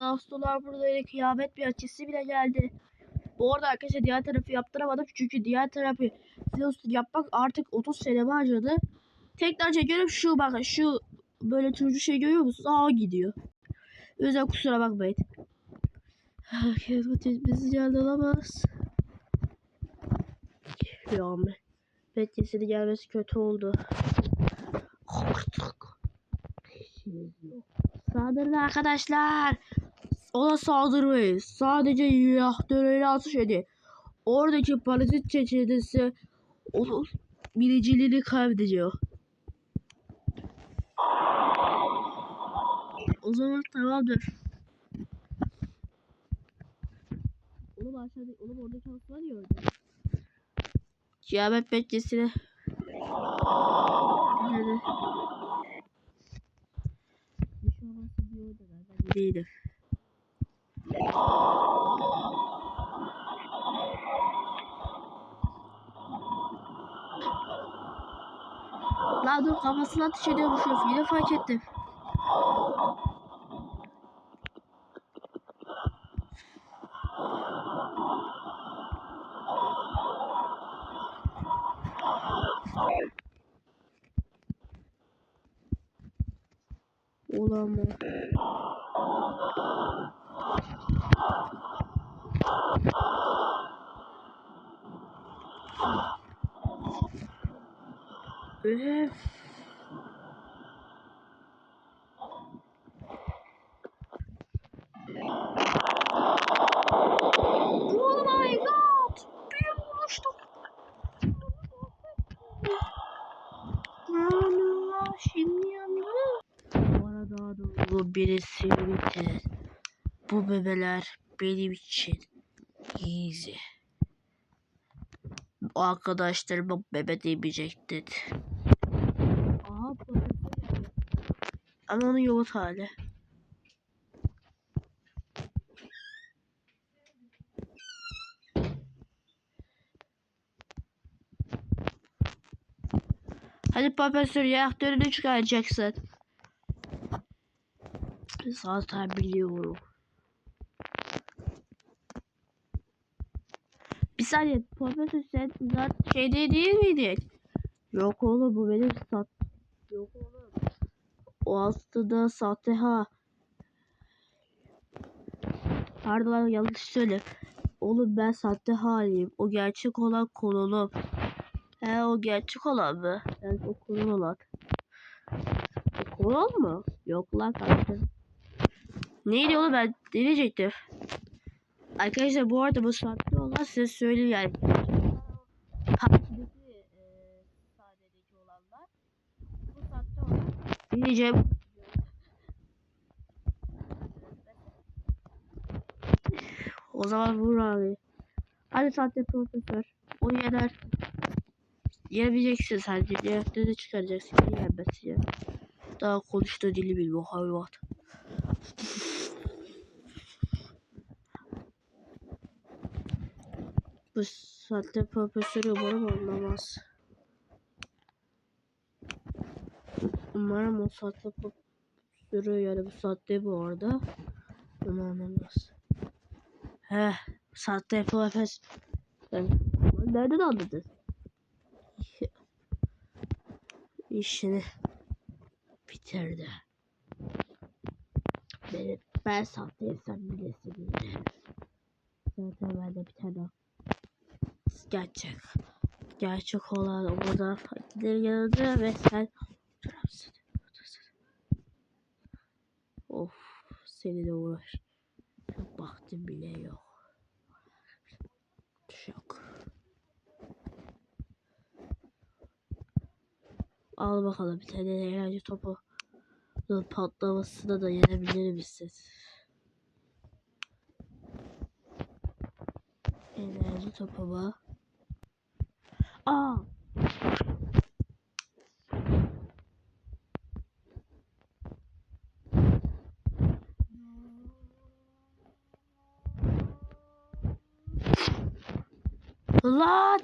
Ağustoslar burada kıyamet bir açısı bile geldi. Bu arada arkadaşlar diğer tarafı yaptıramadım. Çünkü diğer tarafı Zeus yapmak artık 30 sene harcadı. Tekrar çekiyorum şu bakın şu böyle turuncu şey görüyor musunuz? Sağa gidiyor. O kusura bakmayın. Herkes bu tezbisi geldi olamaz. Ya ama. Betkesini gelmesi kötü oldu. Saldırın arkadaşlar. Ona saldırmayın. Sadece reaktörüyle atış edin. Oradaki parazit çeçenesi onun biriciliğini kaybediyor. O zaman tamamdır. Oğlum aşağıda, oğlum oradaki aslan ya orada. Kıyamet bekçisine. Hadi. Bir şey olmazsa bir orada zaten değilim. Lan dur kafasına ateş ediyormuş yine fark ettim. Mı? Öf. Oh my god! Bir vuruştum. Ana şimdi yandı. Bu arada doğru birisi bitti. Bu bebeler benim için easy. Arkadaşlarıma bebe demeyecektin. Aha profesör geldi. Ama onun yolu hali. Hadi profesör reaktörünü çıkaracaksın. Zaten biliyorum. Bir saniye profesör sen zaten şeyde değil miydin? Yok oğlum bu benim sat. Yok oğlum. O aslında sahte ha. Pardon yanlış söyle. Oğlum ben sahte haliyim. O gerçek olan kolonum. He o gerçek olan mı? Yani o kolon olan. O kolon mu? Yok lan kanka. Neydi oğlum ben deneyecektim. Arkadaşlar bu arada bu saatte olan size söyleyeyim yani. Partideki e, sahnedeki olanlar bu saatte olan diyeceğim. O zaman vur abi. Hadi saatte profesör. Onu yener. Yenebileceksin sadece. Reaktörü de çıkaracaksın. Ya? Daha konuştuğu dili bilmiyor hayvan. Bu saatte profesörü umarım anlamaz. Umarım o saatte profesörü yani bu saatte bu arada onu anlamaz. Heh, saatte profesör. Yani, nereden anladın? İşini bitirdi. Benim, ben sahteysem bilesin. Zaten bende bir tane gerçek. Gerçek olan orada fakirlerin yanında ve sen. Of seni de uğraş. Vaktim bile yok. Çok. Al bakalım bir tane enerji topu. Patlamasına da yenebilir misin? Enerji topu mu? Aa. Lan!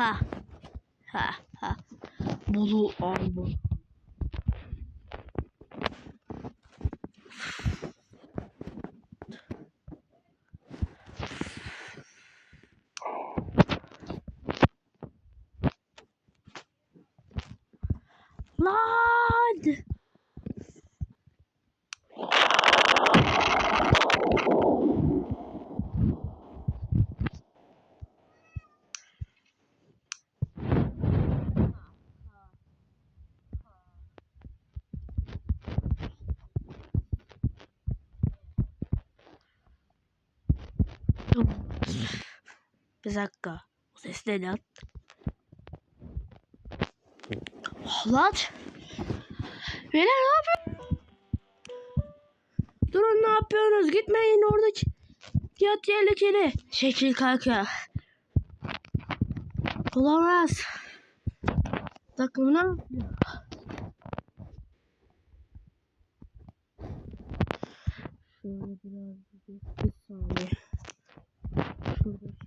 Ha. Ha ha. Blue Arbor. Lan! Dur. Bir dakika. O ses ne lan? Lan! Beyler ne yapıyorsun? Durun ne yapıyorsunuz? Gitmeyin oradaki. Yat tehlikeli. Şekil kanka. Olamaz. Ne yapıyor? Şöyle biraz bir, bir saniye. Şurada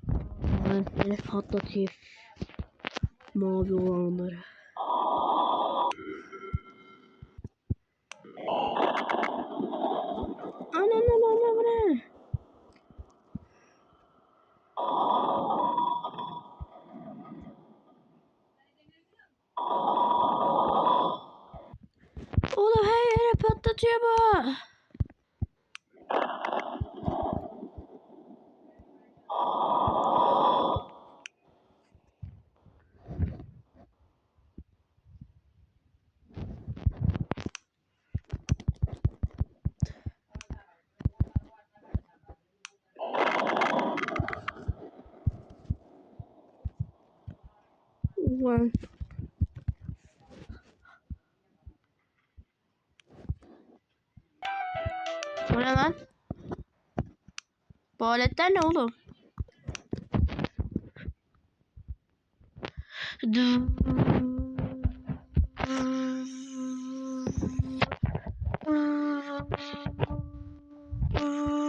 şöyle patlatayım. Mavi olanları. Ana ana ana bu ne? Oğlum her yere patlatıyor bu. one. O ne lan? Bu aletler ne oğlum?